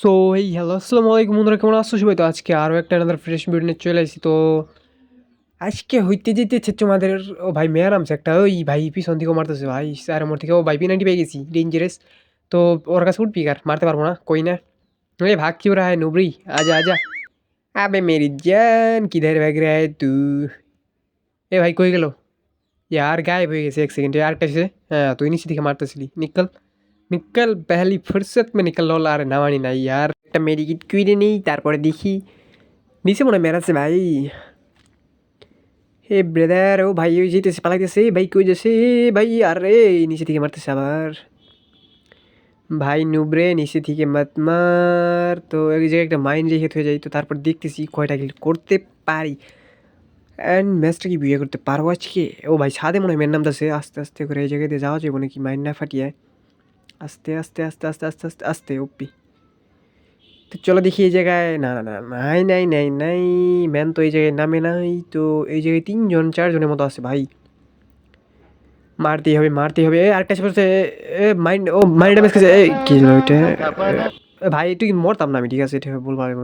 So এই hello আসসালামু আলাইকুম বন্ধুরা, কেমন আসছো সবাই তো আজকে আরও একটা আনাদার ফ্রেশ ভিডিও চলে আসি। তো আজকে হইতে যেতেছে তোমাদের, ও ভাই মেয়ার আমছে একটা, ওই ভাই পিছন থেকেও মারতেছে, ভাই, আর আমার থেকে ও ভাই নাইনটি পেয়ে গেছি ডেঞ্জারাস তো ওর কাছে উঠবি আর মারতে পারব না, কই না। এ ভাগ কি ওরা হ্যাঁ নুবরি আজা আজা। আবে মেরি জান, কিধার ভাগ রে তু। এ ভাই কই গেল? আর গায়েব হয়ে গেছে, এক সেকেন্ডে আর কাছে হ্যাঁ তুই নিচে থেকে মারতেছিলি, নিকল। নিকল পেহলি ফুরসত মে নিকল লল আরে নামানি নাই ইয়ার একটা মেডিকিট কুইরে নেই তারপরে দেখি নিচে মনে মেরাছে ভাই হে ব্রাদার ও ভাই ওই যেতেছে পালাইতেছে ভাই কই যাচ্ছে ভাই আরে নিচে থেকে মারতেছে আবার ভাই নুবরে নিচে থেকে মাত মার তো এক জায়গায় একটা মাইন্ড রেখে হয়ে যাই তো তারপর দেখতেছি কয়টা কিল করতে পারি অ্যান্ড ম্যাচটা কি বিয়ে করতে পারব আজকে ও ভাই ছাদে মনে হয় মেয়ের নামতেছে আস্তে আস্তে করে এই জায়গায় দিয়ে যাওয়া যাবে নাকি মাইন্ড না ফাটিয়ে আস্তে আস্তে আস্তে আস্তে আস্তে আস্তে আস্তে ওপি। তো চলো দেখি এই জায়গায় না না না নাই নাই নাই নাই ম্যান তো এই জায়গায় নামে নাই তো এই জায়গায় তিনজন চারজনের মতো আছে ভাই। মারতেই হবে মারতেই হবে। আরেকটা এ মাইন্ড ও মাইন্ড ড্যামেজ খেয়েছে কি এ, ভাই একটু মরতাম না আমি ঠিক আছে এটা বলব আমি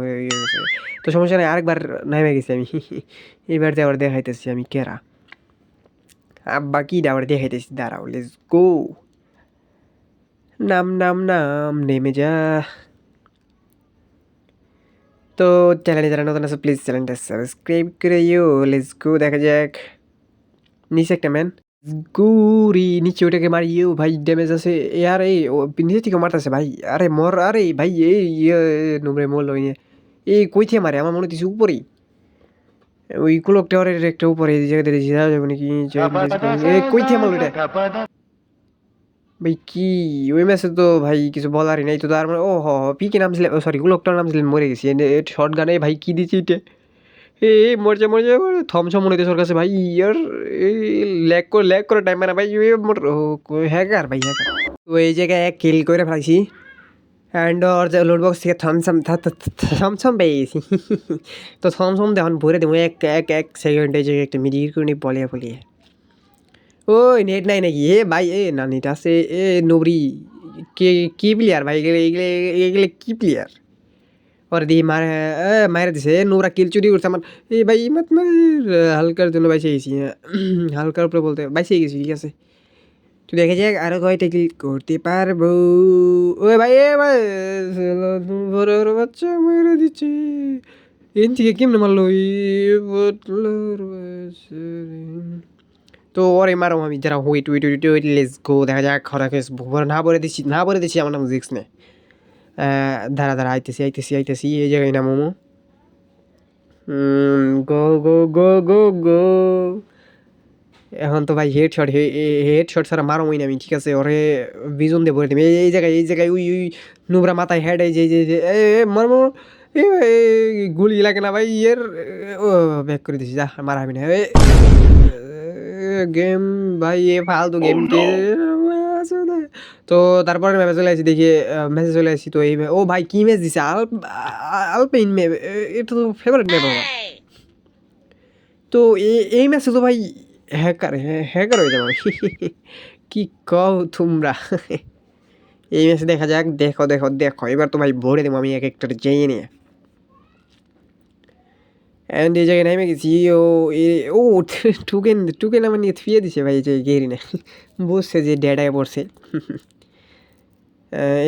তো সমস্যা নেই আরেকবার নামে গেছি আমি এবার আবার দেখাইতেছি আমি কেরা? আব্বা কি আবার দেখাইতেছি দাঁড়াও লেটস গো নাম নাম নাম নেমে যা। তো চ্যানেলে যারা নতুন আছে প্লিজ চ্যানেলটা সাবস্ক্রাইব করে ইউ লেটস গো দেখা যাক। নিচে একটা ম্যান গুরি নিচে ওটাকে মারি ইউ ভাই ড্যামেজ আছে। এ আর এই ও নিচে থেকে মারতেছে ভাই। আরে মর আরে ভাই এই ইয়ে নুমরে মরলো ইয়ে এই কই থেকে মারে? আমার মনে হচ্ছে উপরেই। ওই কুলক টাওয়ারের একটা উপরে এই জায়গাতে যাওয়া যাবে নাকি? কই থেকে মারলো এটা ভাই, কি? ওই ম্যাচে তো ভাই কিছু বলারই নাই। তো তার মানে ও হ পিকে নামছিলেন ও সরি গুলোকটার নামছিলেন মরে গেছি। শর্ট গানে ভাই কি দিচ্ছি এটা? এ মরছে মরছে থমসম মনে হইতেছে ওর কাছে ভাই। ইয়ার এই ল্যাক করে ল্যাক করে টাইম মানে ভাই মোর হ্যাকার ভাই হ্যাকার এই জায়গায় এক কিল করে ফেলাইছি। অ্যান্ড ওর যে লোড বক্স থেকে থমসম পেয়ে গেছি তো থমসম দেখুন ভরে দেবো। এক এক এক সেকেন্ডে যে একটা মিডিট করে বলিয়া বলিয়া ওই নেট নাই নাকি? এ ভাই, এ না আছে, এ নবরি, কে, কি প্লেয়ার ভাই? এগুলো এগুলো এগুলো কি প্লেয়ার ওরে দিয়ে মারে মারে দিছে নোরা কিল চুরি করছে আমার। এই ভাই মাত হালকার জন্য বাইসে গেছি হালকার উপরে বলতে, বাইসে গেছি, ঠিক আছে। তুই দেখে যাক আরও কয়টা কিল করতে পারব। ওই ভাই, এ ভাই, বড় বড় বাচ্চা মেরে দিচ্ছে এন থেকে কেমনে মারলো। তো ওরে মারো আমি যারা wait wait wait wait let's go দেখা যাক খরা কেস না বলে দিচ্ছি না বলে দিচ্ছি আমার নাম জিক্স নে। দাঁড়া দাঁড়া, আইতেছি আইতেছি আইতেছি, এই জায়গায় না মোমো। গো গো গো গো গো এখন তো ভাই হেড শট হেড শট ছাড়া মারো না আমি, ঠিক আছে, ওরে বিজন দিয়ে ভরে দিবি এই- জায়গায়, এই জায়গায়, উই উই, নুবরা মাথায় হেড এই যে, এই এ মার এ ভাই, গুলি লাগে না ভাই এর ও ব্যাক করে দিছি যা মারা হবে না। গেম ভাই এ ফালতু গেম তো তারপরে ম্যাচে চলে আসি দেখি ম্যাচে চলে আসি তো এই ও ভাই কি ম্যাচ দিছে? আল আলপেইন ম্যাপ এটা তো ফেভারিট ম্যাপ আমার। তো এই ম্যাচে তো ভাই হ্যাকার হ্যাকার হয়ে যাবে। কি কও তোমরা? এই ম্যাচে দেখা যাক দেখো দেখো দেখো। এবার তো ভাই ভরে দেবো আমি এক একটা যেয়ে নিয়ে। অ্যান্ড এই জায়গায় নেমে গেছি ও এ- ও টুকেন টুকেন আমার নিয়ে থুয়ে দিছে ভাই যে গেরি না বুঝছে যে ডেডায় পড়ছে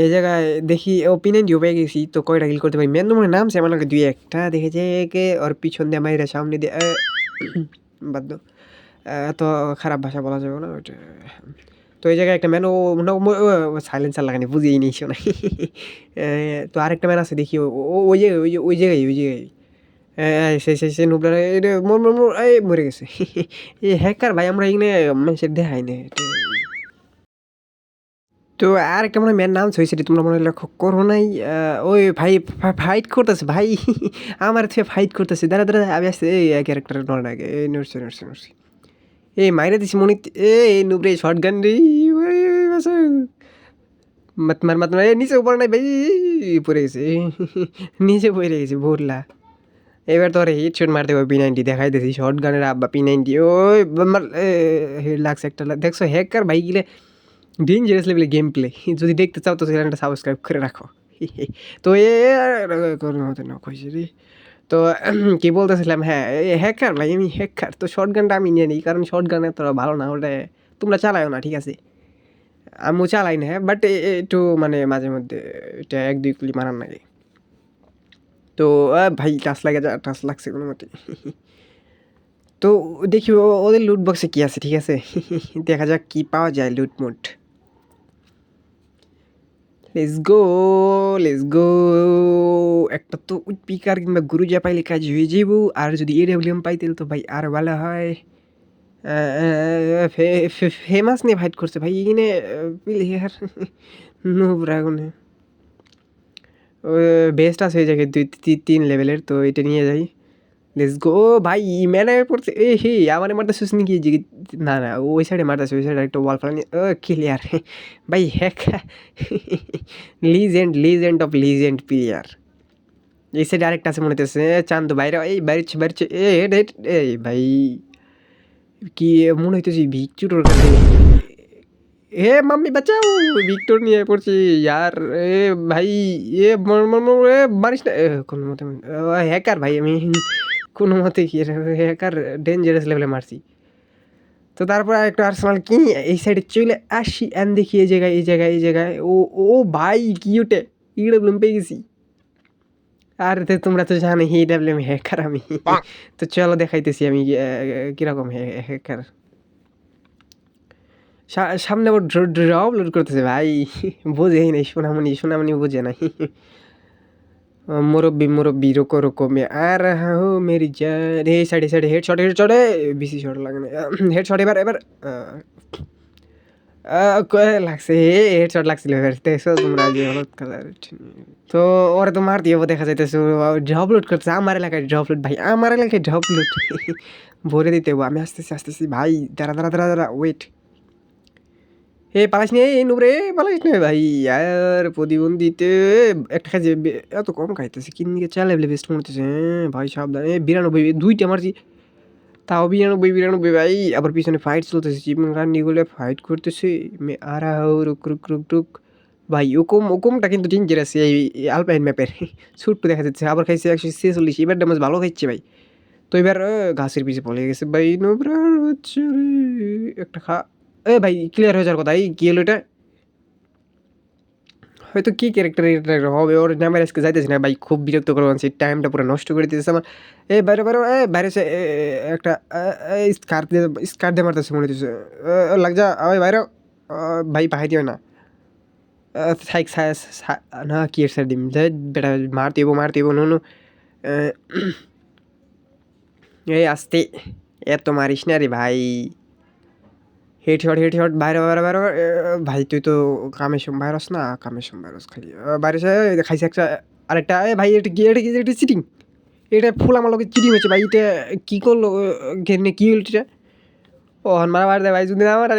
এই জায়গায় দেখি, ও পিনেন্ডিও পেয়ে গেছি, তো কয়টা কিল করতে পারি? মেন মনে নামছে আমার নাকি দুই একটা। দেখেছে কে ওর পিছন দিয়ে মাইরা সামনে দিয়ে বাদ এত খারাপ ভাষা বলা যাবে না, ওইটা। তো এই জায়গায় একটা ম্যান ও সাইলেন্সার লাগানি বুঝিয়ে নিয়েছি না তো আরেকটা ম্যান আছে, দেখি, ও ওই জায়গায়, ওই ওই জায়গায় ওই জায়গায়। সে সে সে নুবলার মর মর মর এই মরে গেছে। হ্যাকার ভাই আমরা এখানে মানুষের দেখাই না তো আর একটা মনে ম্যান নাম হয়েছে তোমরা মনে লক্ষ্য করো নাই। ওই ভাই ফাইট করতেছে, ভাই। আমার থেকে ফাইট করতেছে দাঁড়া দাঁড়া আমি আসছে এই ক্যারেক্টার নর না এই নড়ছে নড়ছে নড়ছে এই, মাইরে দিছি মনে এই নুবরে শর্ট গান রে। মাত মার মাত নিচে উপরে নাই, ভাই পড়ে গেছে নিচে পড়ে গেছে ভোরলা এবার তো হেড শট মারতে হবে পি নাইনটি দেখাই দিয়েছি শর্ট গানের আব্বা পি নাইনটি ওই হেড লাগছে একটা দেখছ হ্যাকার ভাই গিলে ডেঞ্জারাস লেভেলে গেম প্লে যদি দেখতে চাও তো চ্যানেলটা সাবস্ক্রাইব করে রাখো। তো এ কোনো মতে রে। তো, কি বলতেছিলাম হ্যাঁ হ্যাকার ভাই, আমি হ্যাকার তো শর্ট গানটা আমি নিয়ে নিই, কারণ শর্ট গান এত ভালো না, ওটা তোমরা চালাও না, ঠিক আছে? আমিও চালাই না বাট একটু মানে মাঝে মধ্যে এটা এক দুই কুলি মারার লাগে। তো ভাই, টাচ লাগে যা, টাচ লাগছে কোনো মতে। তো, দেখি ওদের লুট বক্সে কী আছে, ঠিক আছে? দেখা যাক কি পাওয়া যায় লুট মুট লেটস গো লেটস গো একটা তো পিকার কিংবা গুরুজা পাইলে কাজ হয়ে যাব আর যদি এডাব্লিউএম পাই, তাহলে তো ভাই আর ভালো হয়। ফেমাস নিয়ে ফাইট করছে ভাই, এখানে প্লেয়ার নো ড্রাগনে। বেস্ট আছে এই জায়গায় দুই তিন লেভেলের তো এটা নিয়ে যাই। লেটস গো ভাই ম্যানে পড়ছে এ হে, আমার মারতে শুস নাকি? যে না না, ওই সাইডে মারতেছে ওই সাইডে একটা ওয়াল ফেলানি ও ক্লিয়ার ভাই, hack. Legend legend of legend player এই সাইডে আরেকটা আছে মনে হতেছে চান্দ, বাইরে, এই, বাইরেছে বাইরেছে, এ এই ভাই। কি, মনে হইতেছে ভিক্টর কাছে। এ মাম্মি বাঁচাও ভিক্টর নিয়ে পড়ছি ইয়ার এ ভাই এ এ মারিস না কোনো মতে হ্যাকার ভাই আমি কোনো মতে কি হ্যাকার ডেঞ্জারাস লেভেলে মারছি তো তারপর একটা আর্সেনাল কি এই সাইডে চলে আসি অ্যান দেখি এই জায়গায় এই জায়গায় এই জায়গায় ও ও ভাই কি ওটে ইডাব্লিউএম পেয়ে গেছি আর তো তোমরা তো জানো হি ডাব্লিউএম হ্যাকার আমি তো চলো দেখাইতেছি আমি কীরকম হ্যাকার সামনে আবার ড্রপ লোড করতেছে, ভাই। বোঝেই নাই, সোনামণি সোনামণি বোঝে নাই। মুরব্বি মুরব্বি, রোকো রোকো, মে আর হো মেরি জান সাইডে সাইডে হেড শট হেড শটে বেশি শট লাগে না। হেড শট এবার এবার লাগছে হেড শট লাগছিল, এবার দেখছ তোমরা যে হলুদ কালার তো ওরা তো মার দিয়ে দেখা যাইতেছে ড্রপ লোড করছে আমার এলাকায় ড্রপ লোড, ভাই, আমার এলাকায় ড্রপ লোড। ভরে দিতে আমি আসতেছি আসতেছি ভাই, দাঁড়া দাঁড়া দাঁড়া দাঁড়া ওয়েট এ পালাস এই নুবরে, পালাস নে? ভাই, আর প্রতিবন্ধীতে একটা খাইছে এত কম খাইতেছে কিন দিকে চালে বলে বেস্ট মরতেছে হ্যাঁ? ভাই, সাবধান, এ বিরানব্বই, দুইটা মারছি। তাও বিরানব্বই বিরানব্বই, ভাই, আবার পিছনে ফাইট চলতেছে চিমন রান্নি গুলো ফাইট করতেছে আরা রুক রুক রুক রুক। ভাই, ওকম, ওকমটা কিন্তু ডেঞ্জারাস এই আলপাইন ম্যাপের ছোট্ট দেখা যাচ্ছে, আবার খাইছে একশো ছেচল্লিশ, এবার ড্যামেজ ভালো খাইছে, ভাই। তো এবার ঘাসের পিছে পলে গেছে, ভাই, নোবরার বাচ্চা একটা খা এ ভাই ক্লিয়ার হয়ে যাওয়ার কথা, এই কি হলো এটা? হয়তো কি ক্যারেক্টার হবে, ওর নামের আজকে যাইতেছি না, ভাই, খুব বিরক্ত করে আনছি টাইমটা পুরো নষ্ট করে দিতেছে আমার। এ বাইরে বাইরে, এ বাইরে সে একটা স্কার দিয়ে স্কার দিয়ে মারতেছে মনে হচ্ছে লাগ যা ওই বাইরে ভাই পাহাই দিও না। সাইক না, কি এর দিম? যাই বেটা মারতে হব মারতে হব নুনু এই আসতে, এত মারিস না রে ভাই। হেড শট হেড শট বাইরে বাইরে বাইরে বাইরে, ভাই তুই তো কামের সময় ভাইরাস না কামের সময় ভাইরাস খালি। বাইরে খাইছে একটা আরেকটা ভাই এটা কি এটা এটা চিটিং এটা ফুল আমার লোকের চিটিং হচ্ছে ভাই এটা কী করল ঘেরনে কী হলো এটা? ও মারা মার দে ভাই যদি না আমার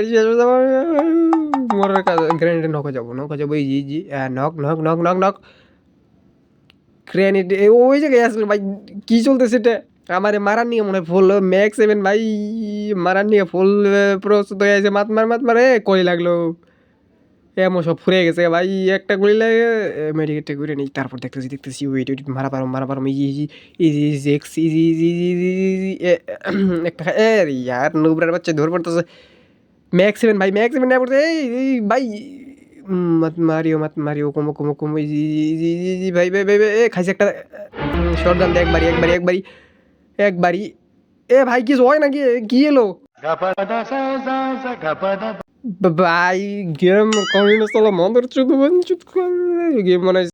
মরার কাজ গ্রেনেডে নক যাব নক যাব এই G G knock knock knock knock knock grenade ওই জায়গায় আসলে ভাই কী চলতেছে এটা? আমার মারার নিয়ে মনে হয় ফুল ম্যাক্স সেভেন ভাই মারার নিয়ে ফুল প্রস্তুত হয়ে আছে মাত মার মাত মারে কই লাগল এমন সব ফুরে গেছে ভাই একটা গুলি লাগে মেডিকেটে ঘুরে নিই তারপর দেখতেছি দেখতেছি ওয়েট ওয়েট মারা পারো মারা পারো easy easy easy x easy easy easy easy একটা এ ইয়ার নুবরার বাচ্চা ধর পড়তেছে ম্যাক্স সেভেন ভাই ম্যাক্স সেভেন না পড়তে এই ভাই মাত মারিও মাত মারিও কমো কমো কমো ইজি ইজি ইজি ভাই ভাই ভাই এ খাইছে একটা শর্ট গান দে একবারই একবারই একবারই। এ ভাই, কিছু হয় নাকি? কি এলো? ভাই, গেম কমিউনিস্ট মন্দির চুদ গেম মনে